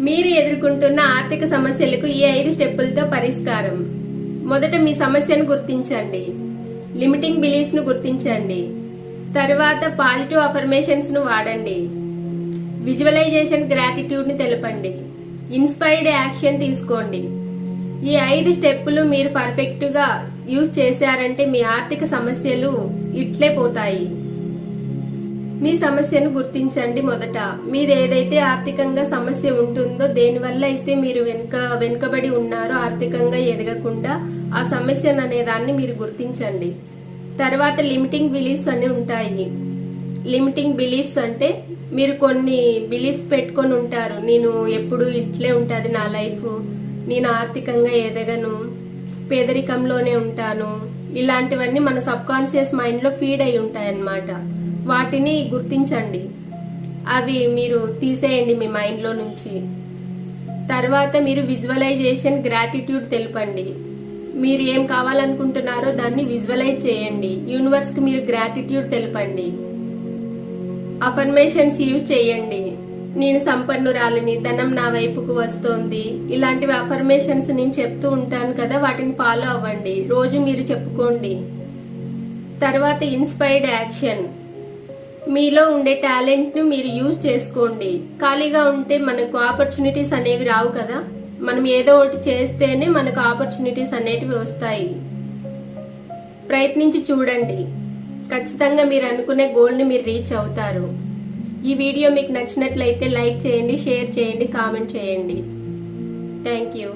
మీరు ఎదుర్కొంటున్న ఆర్థిక సమస్యలకు ఈ ఐదు స్టెప్పులతో పరిష్కారం. మొదట మీ సమస్యను గుర్తించండి. లిమిటింగ్ బిలీఫ్స్ను గుర్తించండి. తర్వాత పాజిటివ్ అఫర్మేషన్స్ను వాడండి. విజువలైజేషన్ గ్రాటిట్యూడ్ని తెలపండి. ఇన్స్పైర్డ్ యాక్షన్ తీసుకోండి. ఈ ఐదు స్టెప్పులు మీరు పర్ఫెక్ట్గా యూజ్ చేశారంటే మీ ఆర్థిక సమస్యలు ఇట్లే పోతాయి. మీ సమస్యను గుర్తించండి మొదట. మీరు ఏదైతే ఆర్థికంగా సమస్య ఉంటుందో దేనివల్ల అయితే మీరు వెనుక వెనుకబడి ఉన్నారో ఆర్థికంగా ఎదగకుండా ఆ సమస్యను అనే దాన్ని మీరు గుర్తించండి. తర్వాత లిమిటింగ్ బిలీఫ్స్ అని ఉంటాయి. లిమిటింగ్ బిలీఫ్స్ అంటే మీరు కొన్ని బిలీఫ్స్ పెట్టుకొని ఉంటారు. నేను ఎప్పుడు ఇట్లే ఉంటుంది నా లైఫ్. నేను ఆర్థికంగా ఎదగను. పేదరికంలోనే ఉంటాను. ఇలాంటివన్నీ మన సబ్ కాన్షియస్ మైండ్లో ఫీడ్ అయి ఉంటాయి అన్నమాట వాటిని గుర్తించండి. అవి మీరు తీసేయండి మీ మైండ్లో నుంచి. తర్వాత మీరు విజువలైజేషన్ గ్రాటిట్యూడ్ తెలపండి. మీరు ఏం కావాలనుకుంటున్నారో దాన్ని విజువలైజ్ చేయండి. యూనివర్స్కి మీరు గ్రాటిట్యూడ్ తెలపండి. అఫర్మేషన్స్ యూజ్ చేయండి. నేను సంపన్నురాలిని ధనం నా వైపుకు వస్తోంది. ఇలాంటివి అఫర్మేషన్స్ నేను చెప్తూ ఉంటాను కదా వాటిని ఫాలో అవ్వండి. రోజు మీరు చెప్పుకోండి. తర్వాత ఇన్స్పైర్డ్ యాక్షన్ మీలో ఉండే టాలెంట్ను మీరు యూజ్ చేసుకోండి. ఖాళీగా ఉంటే మనకు ఆపర్చునిటీస్ అనేవి రావు కదా. మనం ఏదో ఒకటి చేస్తేనే మనకు ఆపర్చునిటీస్ అనేటివి వస్తాయి. ప్రయత్నించి చూడండి. ఖచ్చితంగా మీరు అనుకునే గోల్ని మీరు రీచ్ అవుతారు. ఈ వీడియో మీకు నచ్చినట్లయితే లైక్ చేయండి షేర్ చేయండి కామెంట్ చేయండి. Thank you